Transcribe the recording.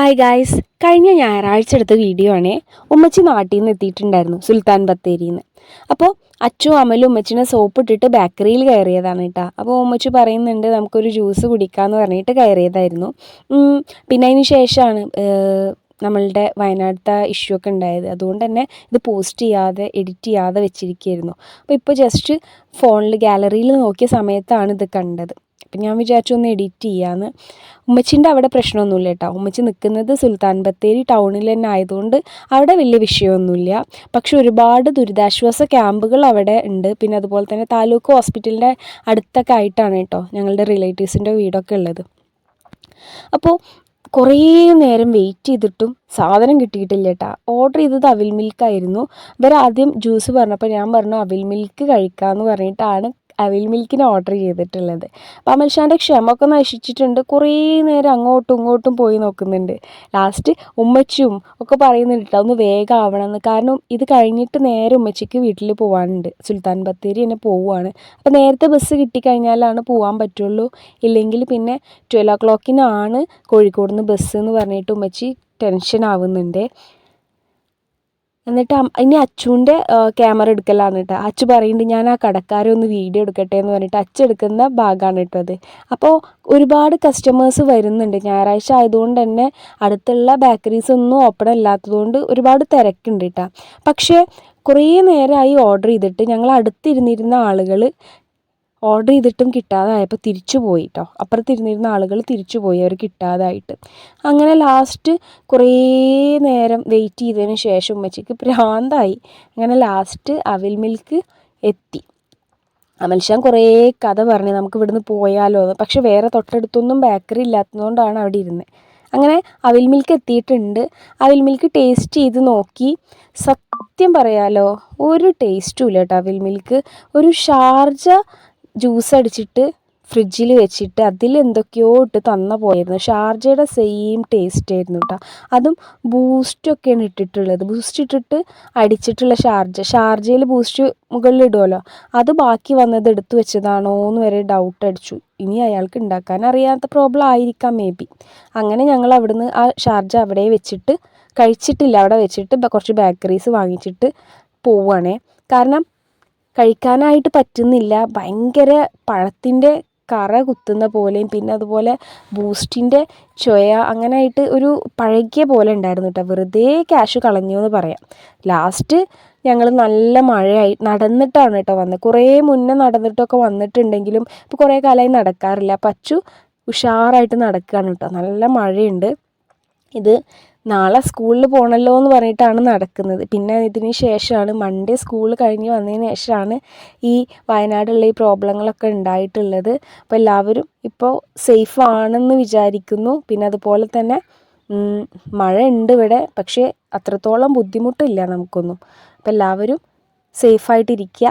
Hi guys കഴിഞ്ഞ ഞായറാഴ്ച എടുത്ത വീഡിയോ ആണേ ഉമ്മച്ചി നാട്ടിൽ നിന്ന് എത്തിയിട്ടുണ്ടായിരുന്നു സുൽത്താൻ ബത്തേരിയിൽ നിന്ന് അപ്പോൾ അച്ചും അമലും ഉമ്മച്ചിനെ സോപ്പ് ഇട്ടിട്ട് ബേക്കറിയിൽ കയറിയതാണ് കേട്ടോ അപ്പോൾ ഉമ്മച്ചി പറയുന്നുണ്ട് നമുക്കൊരു ജ്യൂസ് കുടിക്കാമെന്ന് പറഞ്ഞിട്ട് കയറിയതായിരുന്നു. പിന്നെ അതിന് ശേഷമാണ് നമ്മളുടെ വയനാട്ടിലത്തെ ഇഷ്യൂ ഒക്കെ ഉണ്ടായത്. അതുകൊണ്ട് തന്നെ ഇത് പോസ്റ്റ് ചെയ്യാതെ എഡിറ്റ് ചെയ്യാതെ വെച്ചിരിക്കുകയായിരുന്നു അപ്പോൾ ഇപ്പോൾ ജസ്റ്റ് ഫോണിൽ ഗാലറിയിൽ നോക്കിയ സമയത്താണ് ഇത് കണ്ടത്. അപ്പം ഞാൻ വിചാരിച്ചു ഒന്ന് എഡിറ്റ് ചെയ്യാമെന്ന് ഉമ്മച്ചിന്റെ അവിടെ പ്രശ്നമൊന്നുമില്ല കേട്ടോ. ഉമ്മച്ചി നിൽക്കുന്നത് സുൽത്താൻ ബത്തേരി ടൗണിൽ തന്നെ ആയതുകൊണ്ട് അവിടെ വലിയ വിഷയമൊന്നുമില്ല. പക്ഷെ ഒരുപാട് ദുരിതാശ്വാസ ക്യാമ്പുകൾ അവിടെ ഉണ്ട്. പിന്നെ അതുപോലെ തന്നെ താലൂക്ക് ഹോസ്പിറ്റലിന്റെ അടുത്തൊക്കെ ആയിട്ടാണ് കേട്ടോ ഞങ്ങളുടെ റിലേറ്റീവ്സിന്റെ വീടൊക്കെ ഉള്ളത്. അപ്പോൾ കുറേ നേരം വെയിറ്റ് ചെയ്തിട്ടും സാധനം കിട്ടിയിട്ടില്ല കേട്ടാ. ഓർഡർ ചെയ്തത് അവിൽ മിൽക്കായിരുന്നു ഇവർ ആദ്യം ജ്യൂസ് പറഞ്ഞപ്പോൾ ഞാൻ പറഞ്ഞു അവിൽ മിൽക്ക് കഴിക്കാമെന്ന് പറഞ്ഞിട്ടാണ് അവിൽ മിൽക്കിന് ഓർഡർ ചെയ്തിട്ടുള്ളത്. അപ്പോൾ അമൽഷാന്റെ ക്ഷമൊക്കെ നശിച്ചിട്ടുണ്ട്. കുറേ നേരം അങ്ങോട്ടും ഇങ്ങോട്ടും പോയി നോക്കുന്നുണ്ട്. ലാസ്റ്റ് ഉമ്മച്ചിയും ഒക്കെ പറയുന്നുണ്ട് ഒന്ന് വേഗം ആവണമെന്ന് കാരണം ഇത് കഴിഞ്ഞിട്ട് നേരെ ഉമ്മച്ചിക്ക് വീട്ടിൽ പോകാനുണ്ട് സുൽത്താൻ ബത്തേരി തന്നെ പോവുകയാണ് അപ്പോൾ നേരത്തെ ബസ് കിട്ടിക്കഴിഞ്ഞാലാണ് പോകാൻ പറ്റുള്ളൂ. ഇല്ലെങ്കിൽ പിന്നെ ട്വൽവ് ഓ ക്ലോക്കിനാണ് കോഴിക്കോട് നിന്ന് ബസ് എന്ന് പറഞ്ഞിട്ട് ഉമ്മച്ചി ടെൻഷൻ ആവുന്നുണ്ട്. എന്നിട്ട് ഇനി അച്ചുവിന്റെ ക്യാമറ എടുക്കലാണ് കേട്ടോ. അച്ചു പറയുന്നുണ്ട് ഞാൻ ആ കടക്കാരെ ഒന്ന് വീഡിയോ എടുക്കട്ടെ എന്ന് പറഞ്ഞിട്ട് അച്ചു എടുക്കുന്ന ഭാഗമാണ് കേട്ടോ അത്. അപ്പോൾ ഒരുപാട് കസ്റ്റമേഴ്സ് വരുന്നുണ്ട്. ഞായറാഴ്ച ആയതുകൊണ്ട് തന്നെ അടുത്തുള്ള ബേക്കറീസ് ഒന്നും ഓപ്പൺ അല്ലാത്തതുകൊണ്ട് ഒരുപാട് തിരക്കുണ്ട് കേട്ടോ. പക്ഷേ കുറേ നേരമായി ഓർഡർ ചെയ്തിട്ട് ഞങ്ങൾ അടുത്തിരുന്നിരുന്ന ആളുകൾ ഓർഡർ ചെയ്തിട്ടും കിട്ടാതായപ്പോൾ തിരിച്ചു പോയി കേട്ടോ അപ്പുറത്തിരുന്നിരുന്ന ആളുകൾ തിരിച്ചു പോയി അവർ കിട്ടാതായിട്ട്. അങ്ങനെ ലാസ്റ്റ് കുറേ നേരം വെയിറ്റ് ചെയ്തതിന് ശേഷം ഉമ്മച്ചിക്ക് ഭ്രാന്തായി. അങ്ങനെ ലാസ്റ്റ് അവിൽ മിൽക്ക് എത്തി. അമൽഷാൻ കുറേ കഥ പറഞ്ഞു നമുക്ക് ഇവിടുന്ന് പോയാലോ പക്ഷെ വേറെ തൊട്ടടുത്തൊന്നും ബേക്കറി ഇല്ലാത്തതുകൊണ്ടാണ് അവിടെ ഇരുന്നത് അങ്ങനെ അവിൽ മിൽക്ക് എത്തിയിട്ടുണ്ട്. അവിൽ മിൽക്ക് ടേസ്റ്റ് ചെയ്ത് നോക്കി. സത്യം പറയാലോ ഒരു ടേസ്റ്റും ഇല്ല കേട്ടോ അവിൽ മിൽക്ക് ഒരു ഷാർജ ജ്യൂസ് അടിച്ചിട്ട് ഫ്രിഡ്ജിൽ വെച്ചിട്ട് അതിൽ എന്തൊക്കെയോ ഇട്ട് തന്ന പോയിരുന്നു ഷാർജയുടെ സെയിം ടേസ്റ്റ് ആയിരുന്നു കേട്ടോ അതും ബൂസ്റ്റൊക്കെയാണ് ഇട്ടിട്ടുള്ളത്. ബൂസ്റ്റ് ഇട്ടിട്ട് അടിച്ചിട്ടുള്ള ഷാർജ ഷാർജയിൽ ബൂസ്റ്റ് മുകളിൽ ഇടുമല്ലോ അത് ബാക്കി വന്നത് എടുത്തു വെച്ചതാണോ എന്ന് വരെ ഡൗട്ട് അടിച്ചു. ഇനി അയാൾക്ക് ഉണ്ടാക്കാൻ അറിയാത്ത പ്രോബ്ലം ആയിരിക്കാം മേ ബി അങ്ങനെ ഞങ്ങൾ അവിടുന്ന് ആ ഷാർജ അവിടെ വെച്ചിട്ട് കഴിച്ചിട്ടില്ല. അവിടെ വെച്ചിട്ട് കുറച്ച് ബേക്കറീസ് വാങ്ങിച്ചിട്ട് പോവുകയാണേ കാരണം കഴിക്കാനായിട്ട് പറ്റുന്നില്ല. ഭയങ്കര പഴത്തിന്റെ കറ കുത്തുന്ന പോലെയും പിന്നെ അതുപോലെ ബൂസ്റ്റിന്റെ ചൊയ അങ്ങനെയായിട്ട് ഒരു പഴകിയ പോലെ ഉണ്ടായിരുന്നു കേട്ടോ വെറുതെ ക്യാഷ് കളഞ്ഞു എന്ന് പറയാം. ലാസ്റ്റ് ഞങ്ങൾ നല്ല മഴയായി നടന്നിട്ടാണ് കേട്ടോ വന്നത്. കുറേ മുന്നേ നടന്നിട്ടൊക്കെ വന്നിട്ടുണ്ടെങ്കിലും ഇപ്പോൾ കുറേ കാലമായി നടക്കാറില്ല. പച്ചു ഉഷാറായിട്ട് നടക്കുകയാണ് കേട്ടോ നല്ല മഴയുണ്ട്. ഇത് നാളെ സ്കൂളിൽ പോകണമല്ലോ എന്ന് പറഞ്ഞിട്ടാണ് നടക്കുന്നത്. പിന്നെ ഇതിന് ശേഷമാണ് മൺഡേ സ്കൂൾ കഴിഞ്ഞ് വന്നതിന് ശേഷമാണ് ഈ വയനാടുള്ള ഈ പ്രോബ്ലങ്ങളൊക്കെ ഉണ്ടായിട്ടുള്ളത്. അപ്പോൾ എല്ലാവരും ഇപ്പോൾ സേഫ് ആണെന്ന് വിചാരിക്കുന്നു. പിന്നെ അതുപോലെ തന്നെ മഴ ഉണ്ട് ഇവിടെ പക്ഷേ അത്രത്തോളം ബുദ്ധിമുട്ടില്ല നമുക്കൊന്നും. അപ്പോൾ എല്ലാവരും സേഫായിട്ടിരിക്കുക